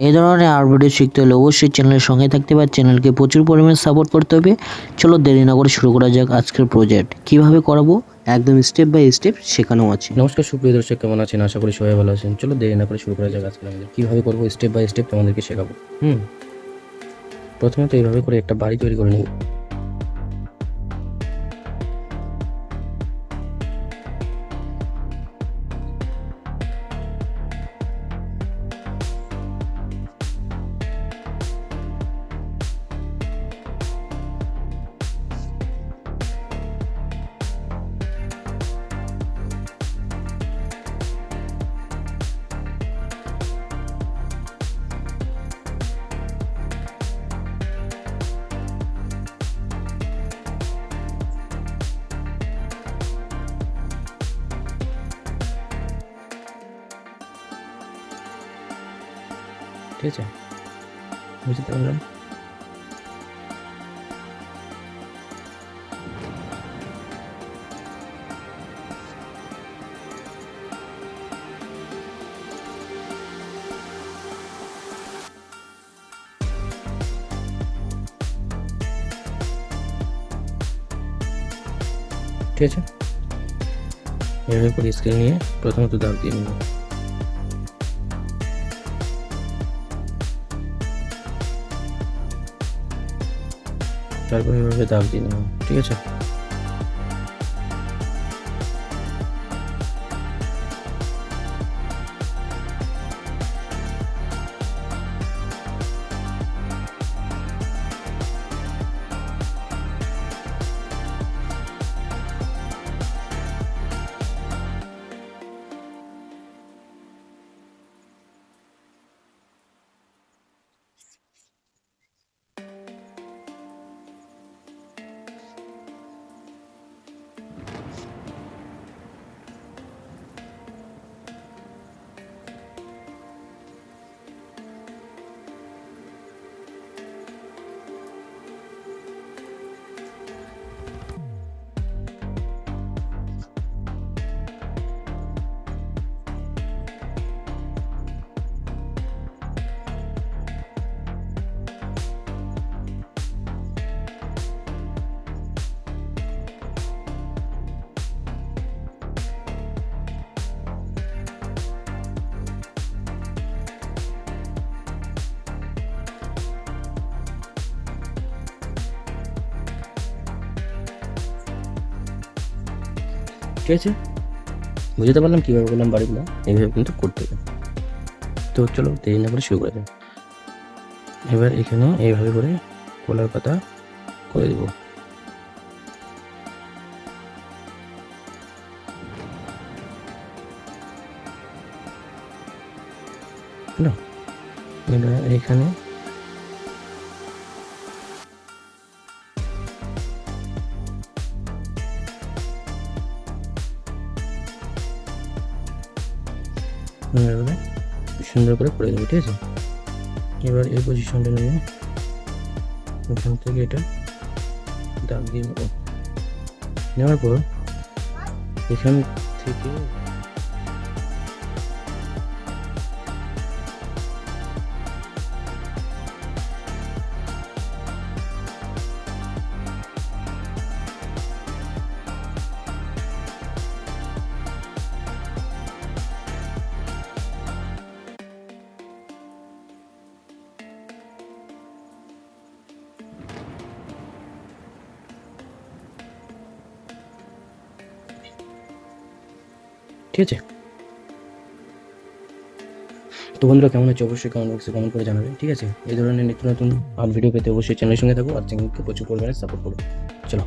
এই ধরনের আর ভিডিও শিখতে হলে অবশ্যই চ্যানেলের সঙ্গে থাকতে বা চ্যানেলকে প্রচুর পরিমাণে সাপোর্ট করতে হবে। চলো দেরি না করে শুরু করা যাক আজকের প্রজেক্ট কীভাবে করাবো? একদম স্টেপ বাই স্টেপ শেখানো আছে। নমস্কার, সুপ্রিয় দর্শক, কেমন আছেন? আশা করি সবাই ভালো আছেন। চলো দেরি না করে শুরু করা যাক আজকে আমাদের। কীভাবে করব? স্টেপ বাই স্টেপ তোমাদেরকে শেখাবো। হুম। প্রথমে তো এইভাবে করে একটা বাড়ি তৈরি করে নিব ঠিক আছে বুঝতে পারলাম ঠিক আছে এভাবে করে স্কেল নিয়ে প্রথমত দাগ দিয়ে নেব তারপর এভাবে দাগ দিয়ে নেব ঠিক আছে? ঠিক আছে বুঝতে পারলাম কীভাবে করলাম বাড়িগুলো, এইভাবে কিন্তু করতে হবে। তো চলো দেরি না করে শুরু করে দেব এবার এখানে এইভাবে করে কলার পাতা করে দেবো। হলো? এখানে এভাবে সুন্দর করে করে দেবে, ঠিক আছে? এবার এই পজিশনটা নিয়ে এখান থেকে এটা দাগ দিয়ে নেব। নেওয়ার পর এখান থেকে ঠিক আছে? তো বন্ধুরা, কেমন আছে? অবশ্যই কমেন্ট বক্সে কমেন্ট করে জানাবেন ঠিক আছে? এই ধরনের নিত্য নতুন ভিডিও পেতে অবশ্যই চ্যানেলের সঙ্গে থাকো, আর চ্যানেলকে প্রচুর পরিমাণে সাপোর্ট করো। চলো।